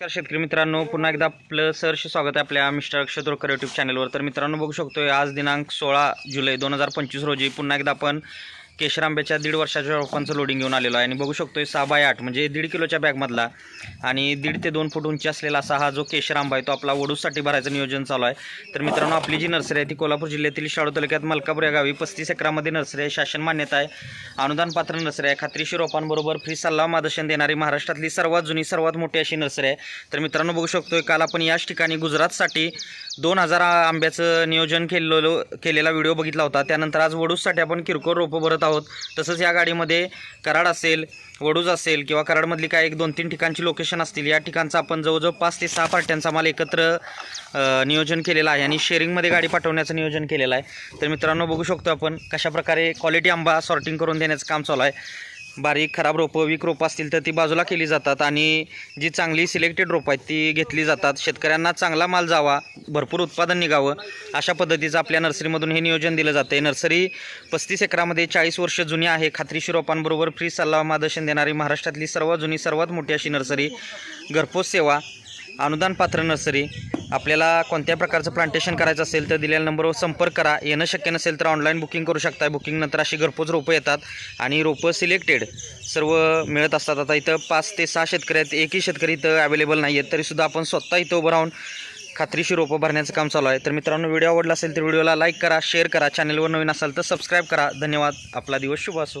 नमस्कार शेतकरी मित्रांनो पुन्हा एकदा आपलं सरशी स्वागत आहे आपल्या मिस्टर अक्षय तोरकर यूट्यूब चॅनलवर तर मित्रांनो बघू शकतोय आज दिनांक सोळा जुलै दोन हजार पंचवीस रोजी पुन्हा एकदा आपण केशर आंब्याच्या दीड वर्षाच्या रोपांचं लोडिंग घेऊन आलेलो आहे. आणि बघू शकतो सहा बाय आठ म्हणजे दीड किलोच्या बॅगमधला आणि दीड ते दोन फूट उंची असलेला असा हा जो केशर आंबा आहे तो आपला वडूसाठी भरायचं नियोजन चालू आहे. तर मित्रांनो आपली जी नर्सरी आहे ती कोल्हापूर जिल्ह्यातील शाळू तालुक्यात मलकापूर या गावी पस्तीस एकरामध्ये नर्सरी आहे. शासन मान्यता आहे. अनुदान पात्र नर्सरी आहे. खात्रीशी रोपांबरोबर फ्री सल्ला मार्गदर्शन देणारी महाराष्ट्रातली सर्वात जुनी सर्वात मोठी अशी नर्सरी आहे. तर मित्रांनो बघू शकतो काल आपण याच ठिकाणी गुजरातसाठी दोन हजार आंब्याचं नियोजन केलेलं केलेला व्हिडिओ बघितला होता. त्यानंतर आज वडूससाठी आपण किरकोळ रोपं भरत आहोत. तसंच या गाडीमध्ये कराड असेल वडूज असेल किंवा कराडमधली काय एक दोन तीन ठिकाणची लोकेशन असतील या ठिकाणचं आपण जवळजवळ पाच ते सहा पार्ट्यांचा माल एकत्र नियोजन केलेलं आहे आणि शेअरिंगमध्ये गाडी पाठवण्याचं नियोजन केलेलं आहे. तर मित्रांनो बघू शकतो आपण कशाप्रकारे क्वालिटी आंबा सॉर्टिंग करून देण्याचं काम चालू आहे. बारीक खराब रोपं वीक रोपं असतील तर ती बाजूला केली जातात आणि जी चांगली सिलेक्टेड रोपं आहेत ती घेतली जातात. शेतकऱ्यांना चांगला माल जावा भरपूर उत्पादन निघावं अशा पद्धतीचं आपल्या नर्सरीमधून हे नियोजन दिलं जातं आहे नर्सरी पस्तीस एकरामध्ये चाळीस वर्ष जुनी आहे. खात्रीशी रोपांबरोबर फ्री सल्ला मार्गदर्शन देणारी महाराष्ट्रातली सर्वात जुनी सर्वात मोठी अशी नर्सरी घरपोच सेवा अनुदान पात्र नर्सरी. आपल्याला कोणत्या प्रकारचं प्लांटेशन करायचं असेल तर दिलेल्या नंबरवर संपर्क करा. येणं शक्य नसेल तर ऑनलाईन बुकिंग करू शकता बुकिंगनंतर अशी घरपोच रोपं येतात आणि रोपं सिलेक्टेड सर्व मिळत असतात. आता इथं पाच ते सहा शेतकरी आहेत. एकही शेतकरी इथं अवेलेबल नाही आहेत तरीसुद्धा आपण स्वतः इथं उभं राहून खात्रीशी रोपं भरण्याचं काम चालू आहे. तर मित्रांनो व्हिडिओ आवडला असेल तर व्हिडिओला लाईक करा शेअर करा. चॅनलवर नवीन असाल तर सबस्क्राईब करा. धन्यवाद. आपला दिवस शुभ असो.